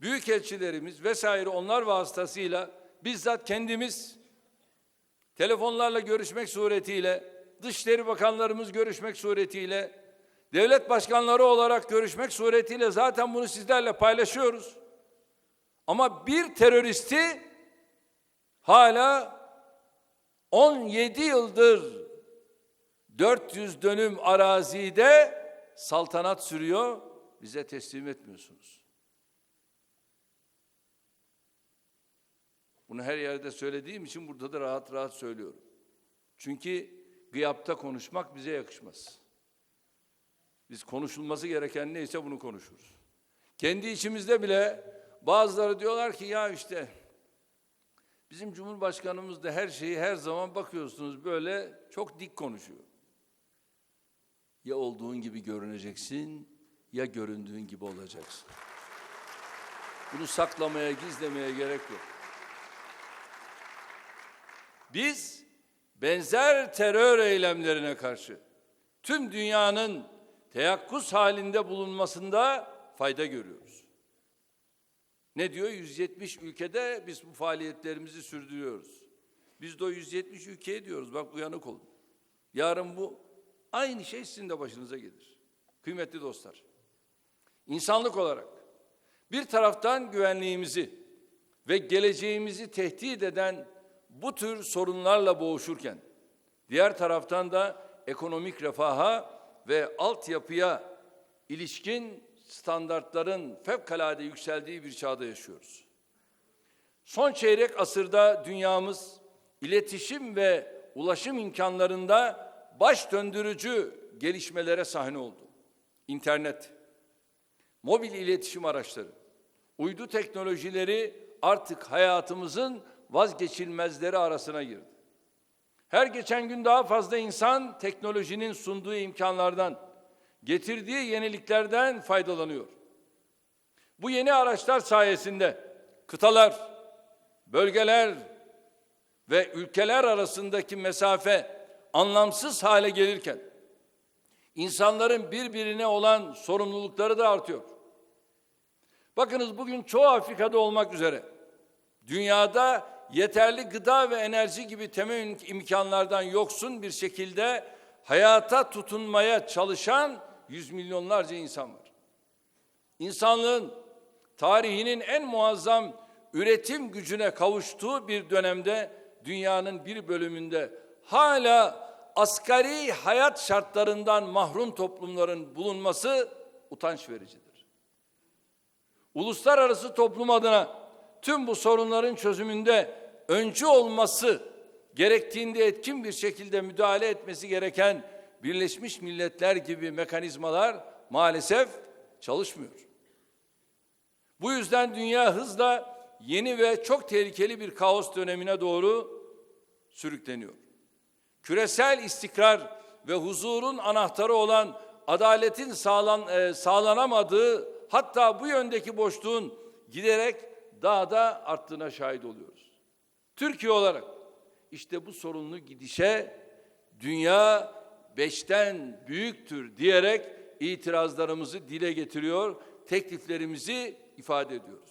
büyükelçilerimiz vesaire onlar vasıtasıyla bizzat kendimiz telefonlarla görüşmek suretiyle, Dışişleri Bakanlarımız görüşmek suretiyle, devlet başkanları olarak görüşmek suretiyle zaten bunu sizlerle paylaşıyoruz. Ama bir teröristi hala 17 yıldır 400 dönüm arazide saltanat sürüyor, bize teslim etmiyorsunuz. Bunu her yerde söylediğim için burada da rahat rahat söylüyorum. Çünkü gıyapta konuşmak bize yakışmaz. Biz konuşulması gereken neyse bunu konuşuruz. Kendi içimizde bile bazıları diyorlar ki ya işte bizim Cumhurbaşkanımız da her şeyi her zaman bakıyorsunuz böyle çok dik konuşuyor. Ya olduğun gibi görüneceksin ya göründüğün gibi olacaksın. Bunu saklamaya, gizlemeye gerek yok. Biz benzer terör eylemlerine karşı tüm dünyanın teyakkuz halinde bulunmasında fayda görüyoruz. Ne diyor? 170 ülkede biz bu faaliyetlerimizi sürdürüyoruz. Biz de o 170 ülkeye diyoruz bak uyanık olun. Yarın bu aynı şey sizin de başınıza gelir. Kıymetli dostlar. İnsanlık olarak bir taraftan güvenliğimizi ve geleceğimizi tehdit eden bu tür sorunlarla boğuşurken diğer taraftan da ekonomik refaha ve altyapıya ilişkin standartların fevkalade yükseldiği bir çağda yaşıyoruz. Son çeyrek asırda dünyamız iletişim ve ulaşım imkanlarında baş döndürücü gelişmelere sahne oldu. İnternet, mobil iletişim araçları, uydu teknolojileri artık hayatımızın vazgeçilmezleri arasına girdi. Her geçen gün daha fazla insan teknolojinin sunduğu imkanlardan, getirdiği yeniliklerden faydalanıyor. Bu yeni araçlar sayesinde kıtalar, bölgeler ve ülkeler arasındaki mesafe anlamsız hale gelirken insanların birbirine olan sorumlulukları da artıyor. Bakınız bugün çoğu Afrika'da olmak üzere dünyada yeterli gıda ve enerji gibi temel imkanlardan yoksun bir şekilde hayata tutunmaya çalışan yüz milyonlarca insan var. İnsanlığın tarihinin en muazzam üretim gücüne kavuştuğu bir dönemde dünyanın bir bölümünde hala asgari hayat şartlarından mahrum toplumların bulunması utanç vericidir. Uluslararası toplum adına tüm bu sorunların çözümünde öncü olması gerektiğinde etkin bir şekilde müdahale etmesi gereken Birleşmiş Milletler gibi mekanizmalar maalesef çalışmıyor. Bu yüzden dünya hızla yeni ve çok tehlikeli bir kaos dönemine doğru sürükleniyor. Küresel istikrar ve huzurun anahtarı olan adaletin sağlan, e, sağlanamadığı hatta bu yöndeki boşluğun giderek daha da arttığına şahit oluyoruz. Türkiye olarak işte bu sorunlu gidişe dünya beşten büyüktür diyerek itirazlarımızı dile getiriyor, tekliflerimizi ifade ediyoruz.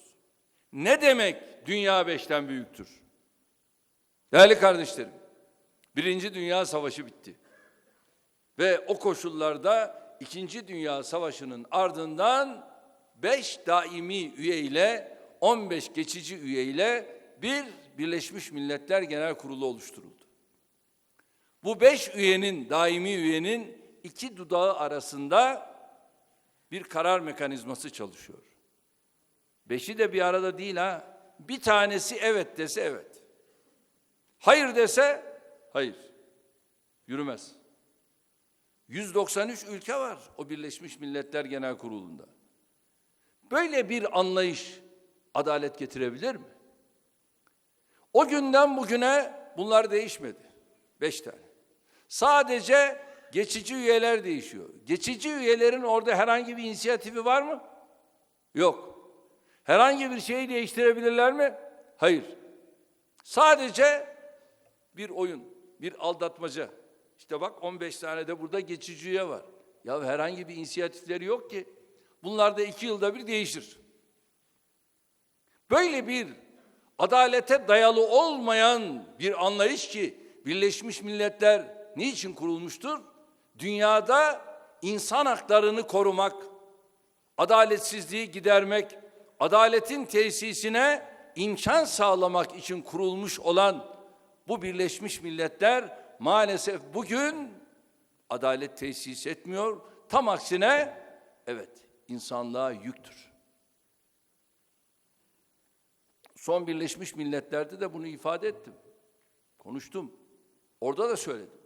Ne demek dünya beşten büyüktür? Değerli kardeşlerim, Birinci Dünya Savaşı bitti. Ve o koşullarda İkinci Dünya Savaşı'nın ardından beş daimi üye ile 15 geçici üye ile bir Birleşmiş Milletler Genel Kurulu oluşturuldu. Bu beş üyenin, daimi üyenin iki dudağı arasında bir karar mekanizması çalışıyor. Beşi de bir arada değil ha. Bir tanesi evet dese evet. Hayır dese hayır. Yürümez. 193 ülke var o Birleşmiş Milletler Genel Kurulu'nda. Böyle bir anlayış adalet getirebilir mi? O günden bugüne bunlar değişmedi. Beş tane. Sadece geçici üyeler değişiyor. Geçici üyelerin orada herhangi bir inisiyatifi var mı? Yok. Herhangi bir şeyi değiştirebilirler mi? Hayır. Sadece bir oyun, bir aldatmaca. İşte bak 15 tane de burada geçici üye var. Ya herhangi bir inisiyatifleri yok ki. Bunlar da iki yılda bir değişir. Böyle bir adalete dayalı olmayan bir anlayış ki Birleşmiş Milletler niçin kurulmuştur? Dünyada insan haklarını korumak, adaletsizliği gidermek, adaletin tesisine imkan sağlamak için kurulmuş olan bu Birleşmiş Milletler maalesef bugün adalet tesis etmiyor. Tam aksine evet insanlığa yüktür. Son Birleşmiş Milletler'de de bunu ifade ettim. Konuştum. Orada da söyledim.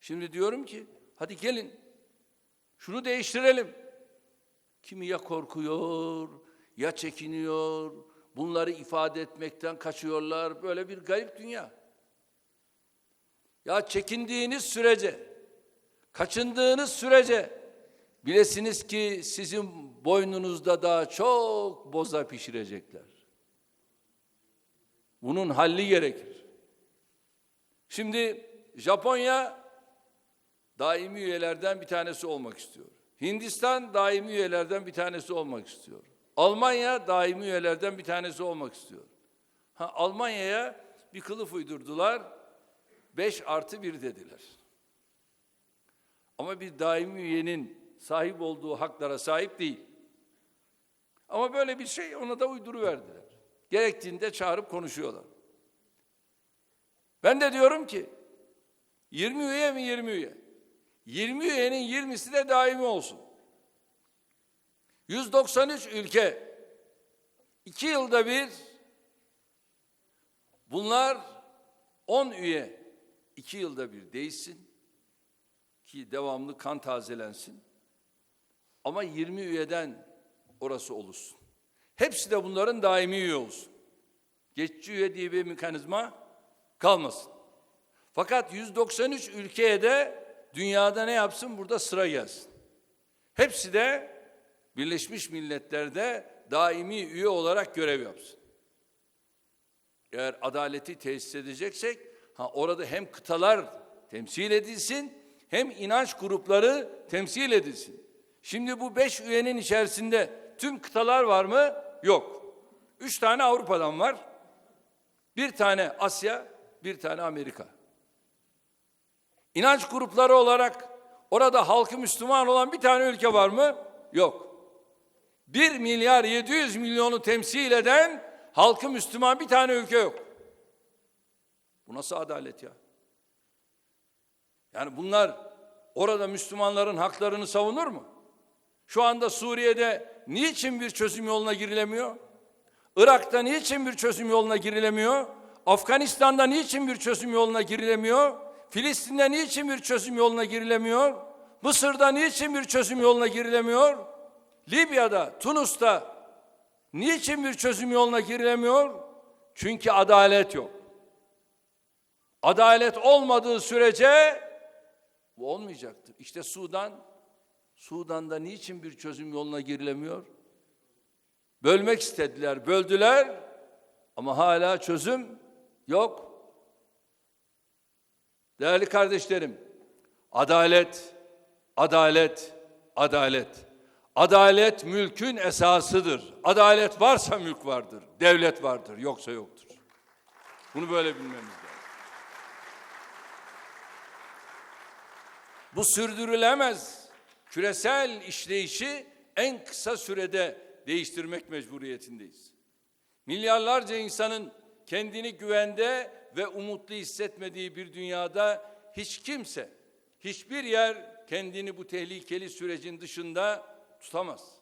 Şimdi diyorum ki hadi gelin şunu değiştirelim. Kimi ya korkuyor, ya çekiniyor, bunları ifade etmekten kaçıyorlar. Böyle bir garip dünya. Ya çekindiğiniz sürece, kaçındığınız sürece bilesiniz ki sizin boynunuzda daha çok boza pişirecekler. Bunun halli gerekir. Şimdi Japonya daimi üyelerden bir tanesi olmak istiyor. Hindistan daimi üyelerden bir tanesi olmak istiyor. Almanya daimi üyelerden bir tanesi olmak istiyor. Ha, Almanya'ya bir kılıf uydurdular. 5 artı 1 dediler. Ama bir daimi üyenin sahip olduğu haklara sahip değil. Ama böyle bir şey ona da uyduruverdiler. Gerektiğinde çağırıp konuşuyorlar. Ben de diyorum ki 20 üye mi 20 üye? 20 üyenin 20'si de daimi olsun. 193 ülke 2 yılda bir bunlar 10 üye 2 yılda bir değişsin ki devamlı kan tazelensin. Ama 20 üyeden orası oluşsun. Hepsi de bunların daimi üye olsun. Geçici üye diye bir mekanizma kalmasın. Fakat 193 ülkeye de dünyada ne yapsın? Burada sıra gelsin. Hepsi de Birleşmiş Milletler'de daimi üye olarak görev yapsın. Eğer adaleti tesis edeceksek, ha orada hem kıtalar temsil edilsin, hem inanç grupları temsil edilsin. Şimdi bu beş üyenin içerisinde tüm kıtalar var mı? Yok. Üç tane Avrupa'dan var. Bir tane Asya, bir tane Amerika. İnanç grupları olarak orada halkı Müslüman olan bir tane ülke var mı? Yok. 1 milyar 700 milyonu temsil eden halkı Müslüman bir tane ülke yok. Bu nasıl adalet ya? Yani bunlar orada Müslümanların haklarını savunur mu? Şu anda Suriye'de niçin bir çözüm yoluna girilemiyor? Irak'ta niçin bir çözüm yoluna girilemiyor? Afganistan'da niçin bir çözüm yoluna girilemiyor? Filistin'de niçin bir çözüm yoluna girilemiyor? Mısır'da niçin bir çözüm yoluna girilemiyor? Libya'da, Tunus'ta niçin bir çözüm yoluna girilemiyor? Çünkü adalet yok. Adalet olmadığı sürece bu olmayacaktır. İşte Sudan, Sudan'da niçin bir çözüm yoluna girilemiyor? Bölmek istediler, böldüler ama hala çözüm yok. Değerli kardeşlerim, adalet, adalet, adalet. Adalet mülkün esasıdır. Adalet varsa mülk vardır, devlet vardır, yoksa yoktur. Bunu böyle bilmemiz lazım. Bu sürdürülemez küresel işleyişi en kısa sürede değiştirmek mecburiyetindeyiz. Milyarlarca insanın kendini güvende ve umutlu hissetmediği bir dünyada hiç kimse, hiçbir yer kendini bu tehlikeli sürecin dışında tutamaz.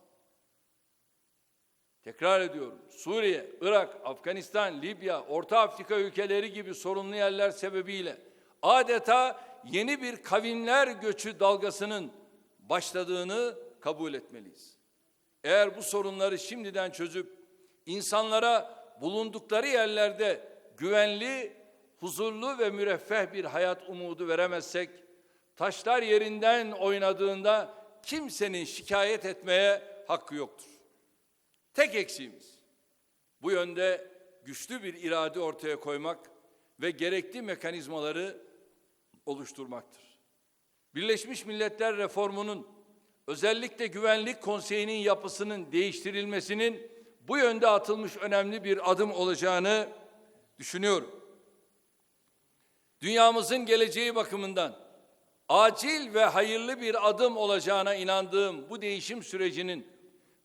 Tekrar ediyorum. Suriye, Irak, Afganistan, Libya, Orta Afrika ülkeleri gibi sorunlu yerler sebebiyle adeta yeni bir kavimler göçü dalgasının başladığını kabul etmeliyiz. Eğer bu sorunları şimdiden çözüp insanlara bulundukları yerlerde güvenli, huzurlu ve müreffeh bir hayat umudu veremezsek, taşlar yerinden oynadığında kimsenin şikayet etmeye hakkı yoktur. Tek eksiğimiz bu yönde güçlü bir irade ortaya koymak ve gerekli mekanizmaları oluşturmaktır. Birleşmiş Milletler reformunun özellikle Güvenlik Konseyi'nin yapısının değiştirilmesinin bu yönde atılmış önemli bir adım olacağını düşünüyorum. Dünyamızın geleceği bakımından acil ve hayırlı bir adım olacağına inandığım bu değişim sürecinin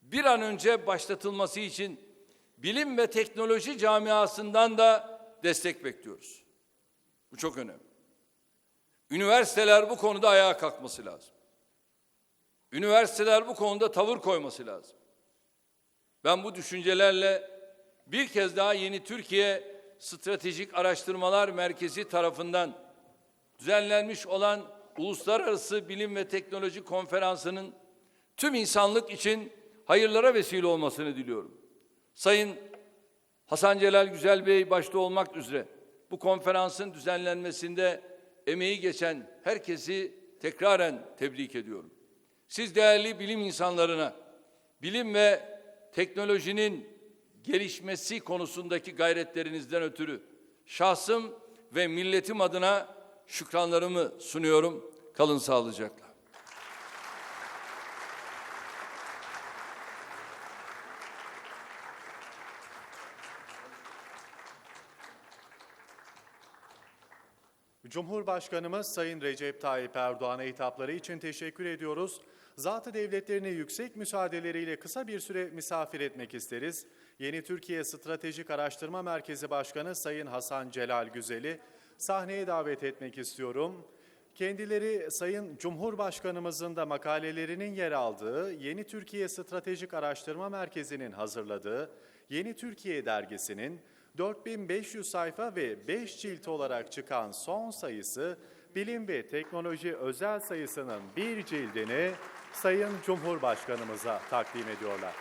bir an önce başlatılması için bilim ve teknoloji camiasından da destek bekliyoruz. Bu çok önemli. Üniversiteler bu konuda ayağa kalkması lazım. Üniversiteler bu konuda tavır koyması lazım. Ben bu düşüncelerle bir kez daha yeni Türkiye Stratejik Araştırmalar Merkezi tarafından düzenlenmiş olan Uluslararası Bilim ve Teknoloji Konferansı'nın tüm insanlık için hayırlara vesile olmasını diliyorum. Sayın Hasan Celal Güzel Bey başta olmak üzere bu konferansın düzenlenmesinde emeği geçen herkesi tekraren tebrik ediyorum. Siz değerli bilim insanlarına bilim ve teknolojinin gelişmesi konusundaki gayretlerinizden ötürü şahsım ve milletim adına şükranlarımı sunuyorum. Kalın sağlıcakla. Cumhurbaşkanımız Sayın Recep Tayyip Erdoğan'a hitapları için teşekkür ediyoruz. Zatı devletlerini yüksek müsaadeleriyle kısa bir süre misafir etmek isteriz. Yeni Türkiye Stratejik Araştırma Merkezi Başkanı Sayın Hasan Celal Güzel'i sahneye davet etmek istiyorum. Kendileri Sayın Cumhurbaşkanımızın da makalelerinin yer aldığı Yeni Türkiye Stratejik Araştırma Merkezi'nin hazırladığı Yeni Türkiye dergisinin 4500 sayfa ve 5 cilt olarak çıkan son sayısı Bilim ve Teknoloji özel sayısının bir cildini Sayın Cumhurbaşkanımıza takdim ediyorlar.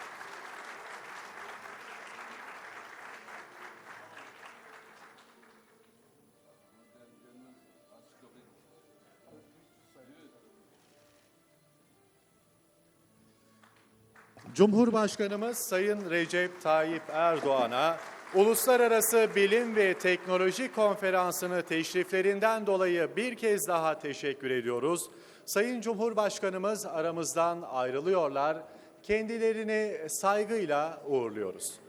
Cumhurbaşkanımız Sayın Recep Tayyip Erdoğan'a Uluslararası Bilim ve Teknoloji Konferansı'nı teşriflerinden dolayı bir kez daha teşekkür ediyoruz. Sayın Cumhurbaşkanımız aramızdan ayrılıyorlar. Kendilerini saygıyla uğurluyoruz.